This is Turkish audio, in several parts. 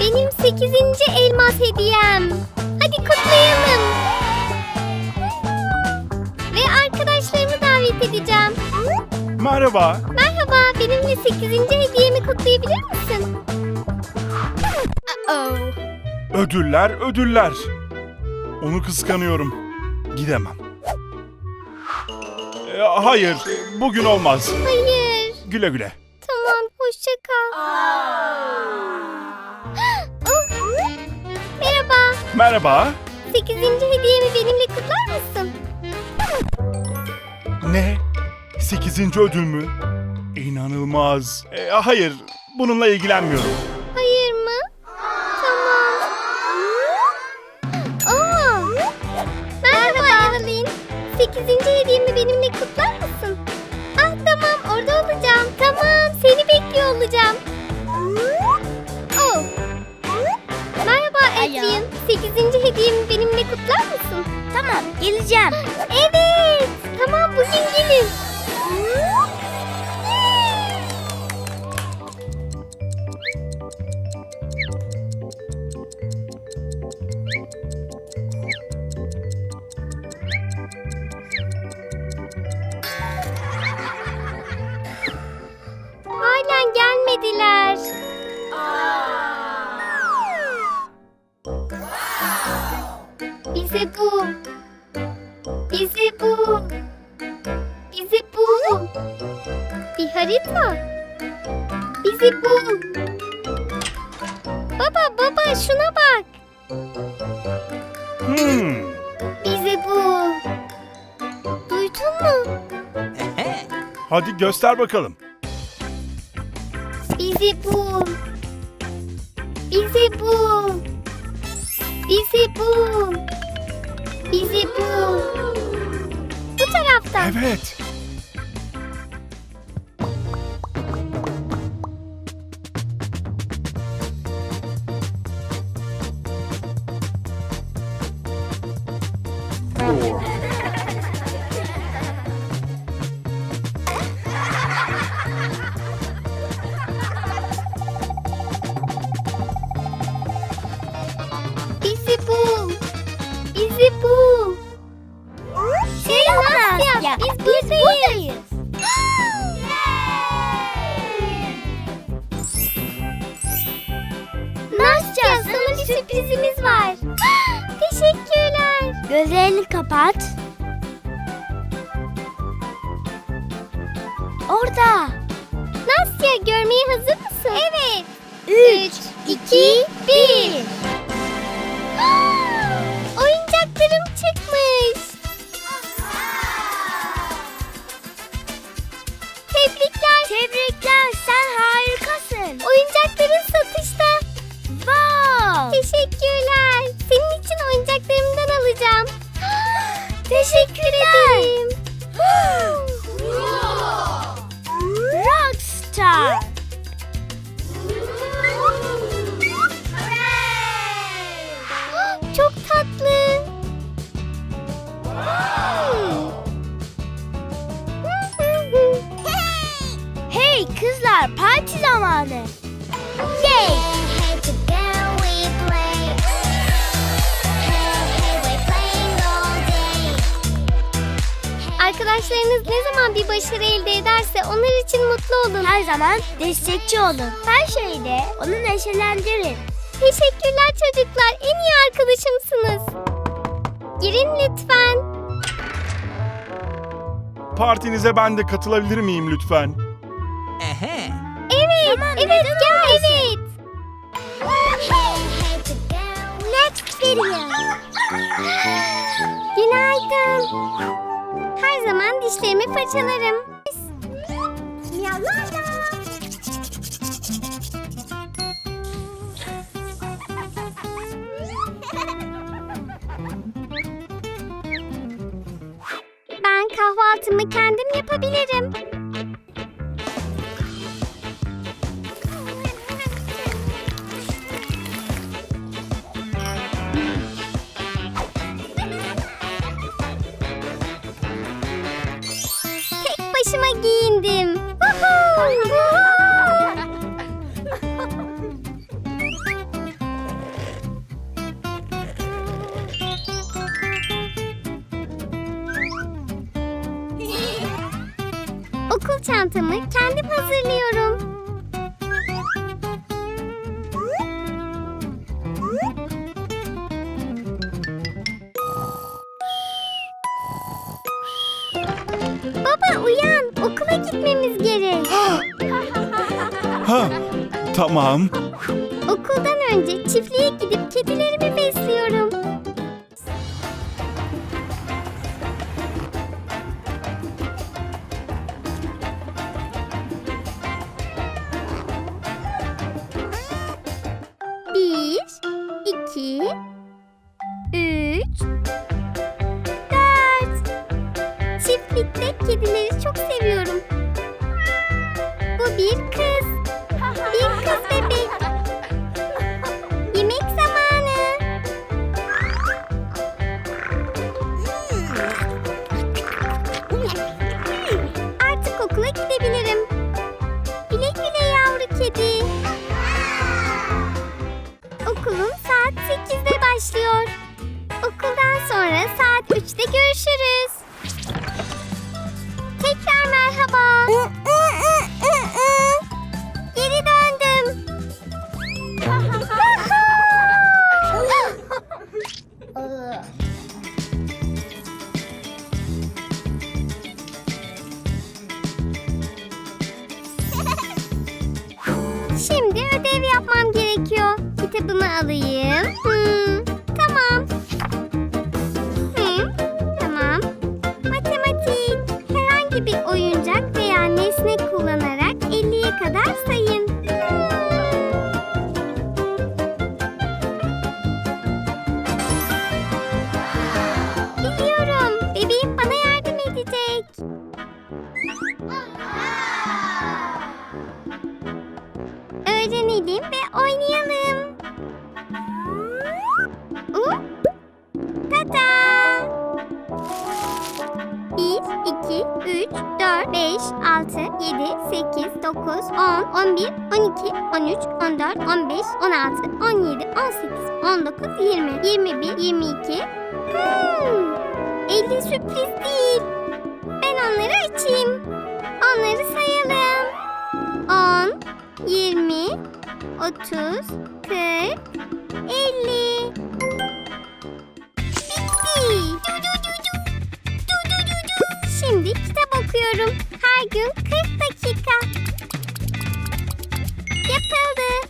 Benim 8. elmas hediyem. Hadi kutlayalım. Ve arkadaşlarımı davet edeceğim. Merhaba. Merhaba, benimle 8. hediyemi kutlayabilir misin? Uh-oh. Ödüller, ödüller. Onu kıskanıyorum. Gidemem. E, hayır, bugün olmaz. Hayır. Güle güle. Tamam, hoşça kal. Oh, Merhaba. Merhaba. 8. hediyemi benimle kutlar mısın? Ne? Sekizinci ödül mü? İnanılmaz. E, hayır, bununla ilgilenmiyorum. Bize bu. Bize bu. Bize bu. Bir harita. Bize bu. Baba baba şuna bak. Hmm. Bize bu. Duydun mu? Hadi göster bakalım. Bize bu. Bize bu. Bize bu. Bize bu. Bu taraftan. Evet. Gözlerini kapat. Orada. Nastya görmeye hazır mısın? Evet. Üç, iki, bir. Oyuncaklarım çıkmış. してくれて ederse onlar için mutlu olun. Her zaman destekçi olun. Her şeyde onu neşelendirin. Teşekkürler çocuklar. En iyi arkadaşımsınız. Girin lütfen. Partinize ben de katılabilir miyim lütfen? Evet, Tamam, evet gel evet. Next video. Günaydın. Her zaman dişlerimi fırçalarım. Ben kahvaltımı kendim yapabilirim. Çantamı kendim hazırlıyorum. Baba uyan, okula gitmemiz gerek. Ha, tamam. Okuldan önce çiftliğe gidip kedilerimi besliyorum. 9, 10, 11, 12, 13, 14, 15, 16, 17, 18, 19, 20, 21, 22. Hmm, 50 sürpriz değil. Ben onları açayım. Onları sayalım. 10, 20, 30, 40, 50. Bitti. Şimdi kitap okuyorum. Her gün 40 dakika. kaldı.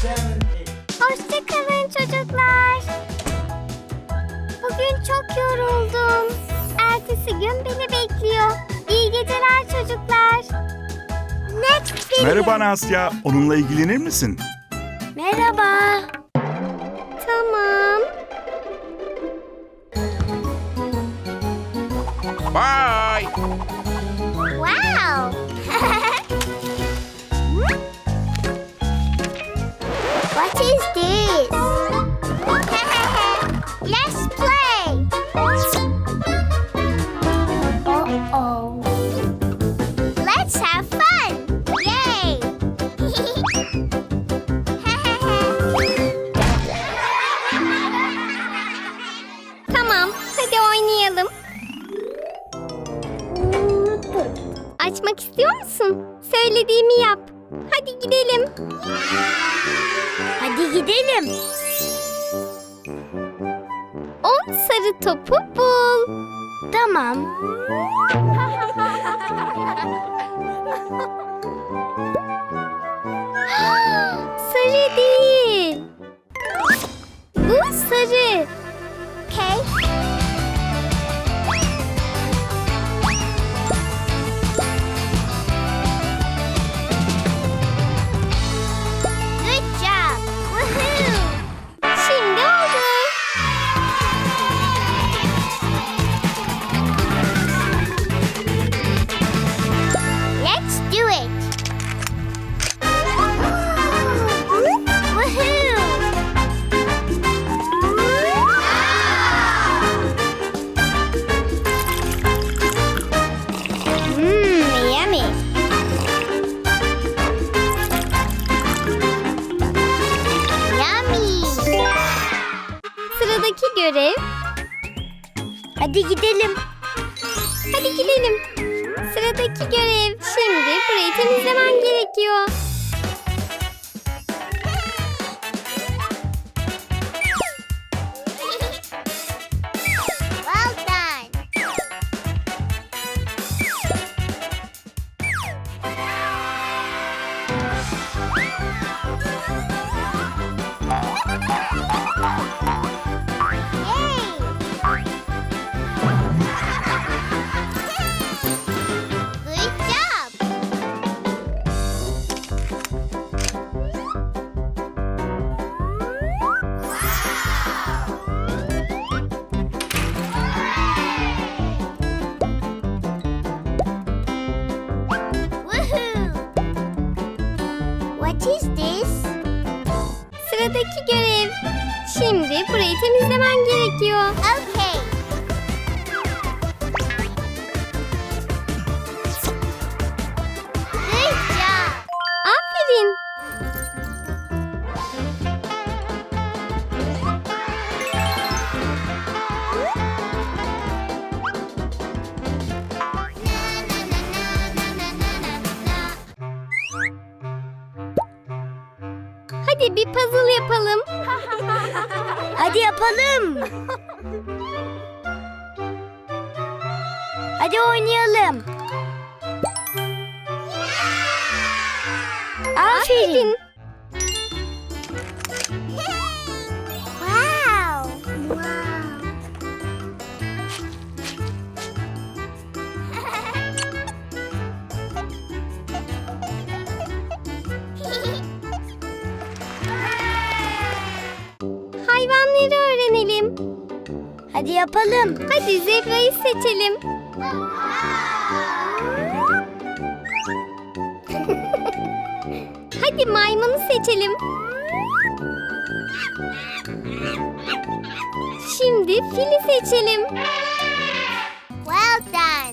Hoşçakalın çocuklar. Bugün çok yoruldum. Ertesi gün beni bekliyor. İyi geceler çocuklar. Next video. Merhaba Nasya. Onunla ilgilenir misin? Merhaba. Tamam. Bye. Hadi gidelim. On sarı topu bul. Tamam. Sarı değil. Hadi gidelim. Hadi gidelim. Sıradaki görev. Şimdi burayı temizlemen gerekiyor. Yapalım. Hadi yapalım. Hadi oynayalım. Aferin. Hadi yapalım. Hadi zebrayı seçelim. Hadi maymunu seçelim. Şimdi fili seçelim. Well done.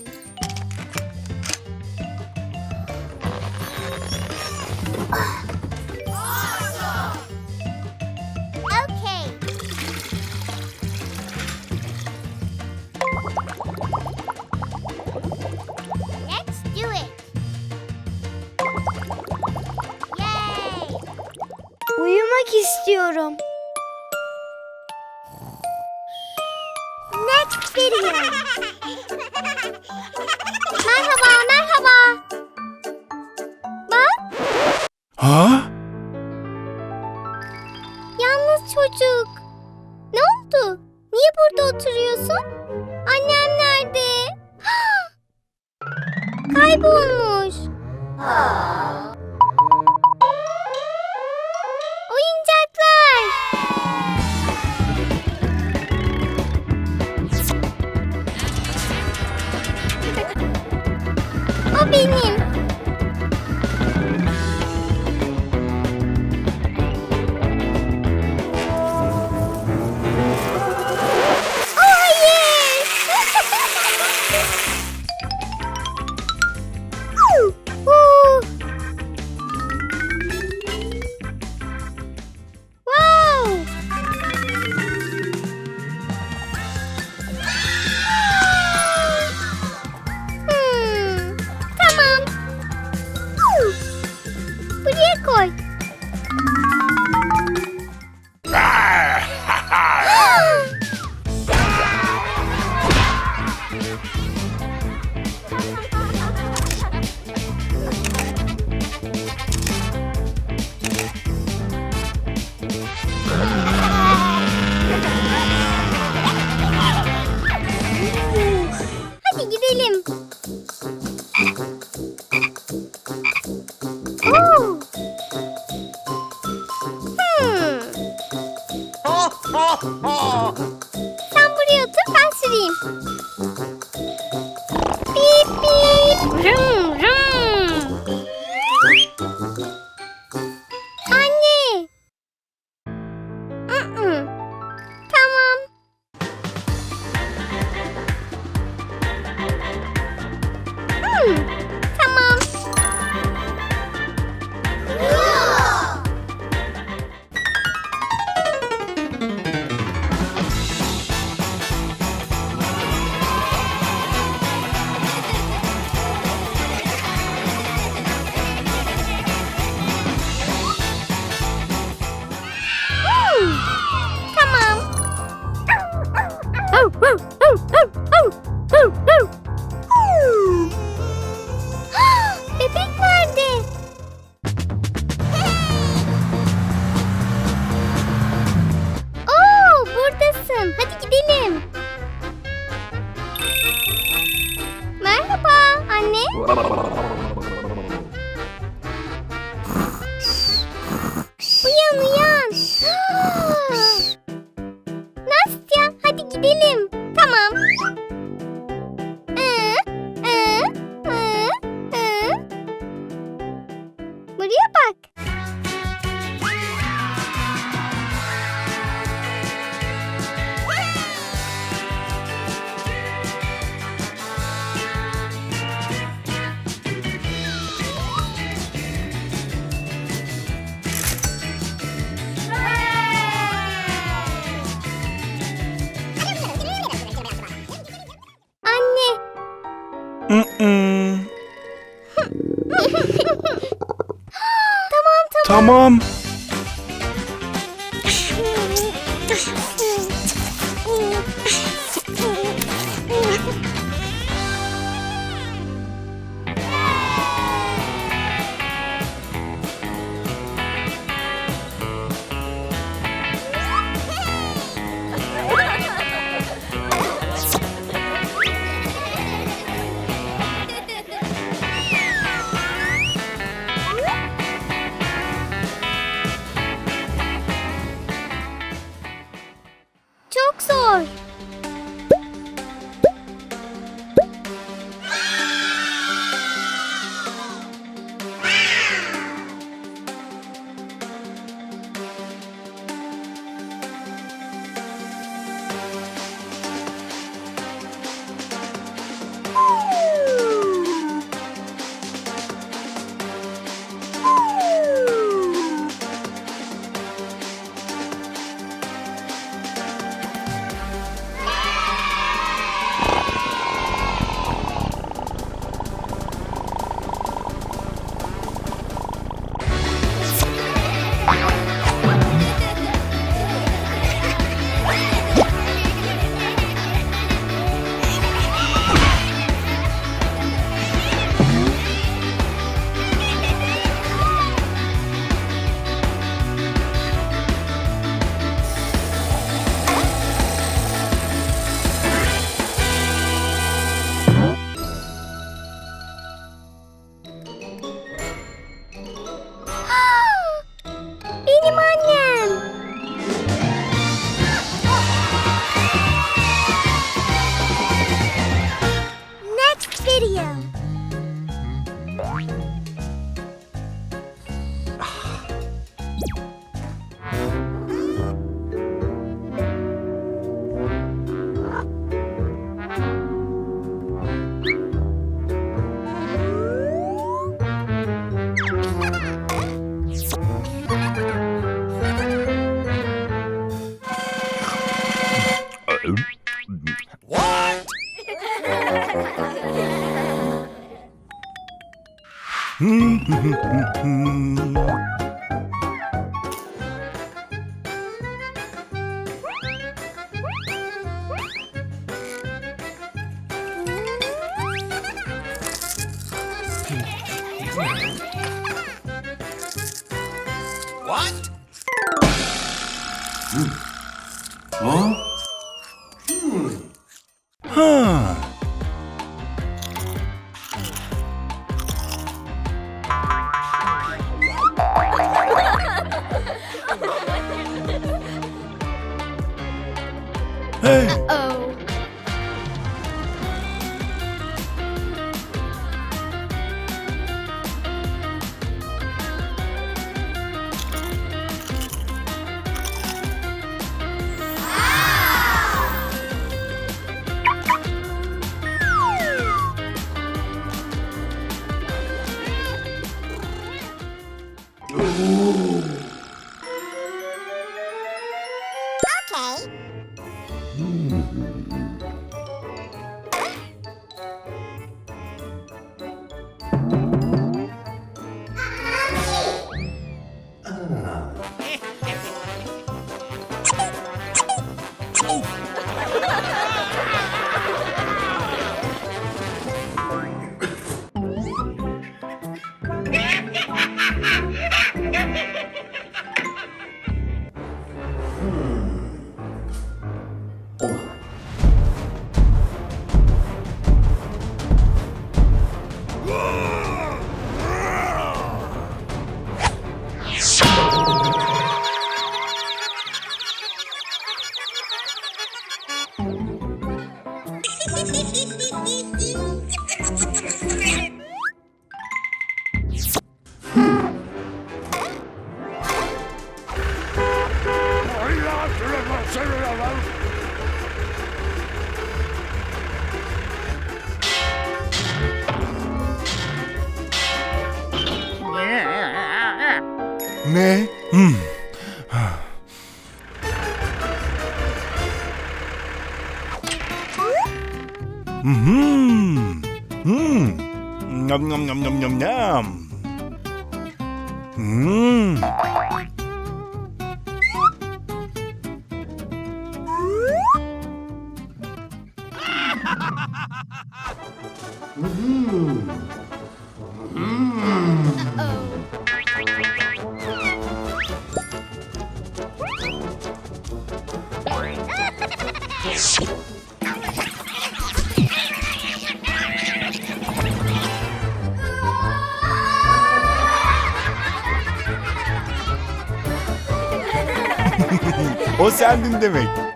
Çocuk. Ne oldu? Niye burada oturuyorsun? Annem nerede? Kaybolmuş. Gidelim. Gidelim. Tamam Mm-hmm. mm-hmm. Hey. フフフフ。O sendin demek.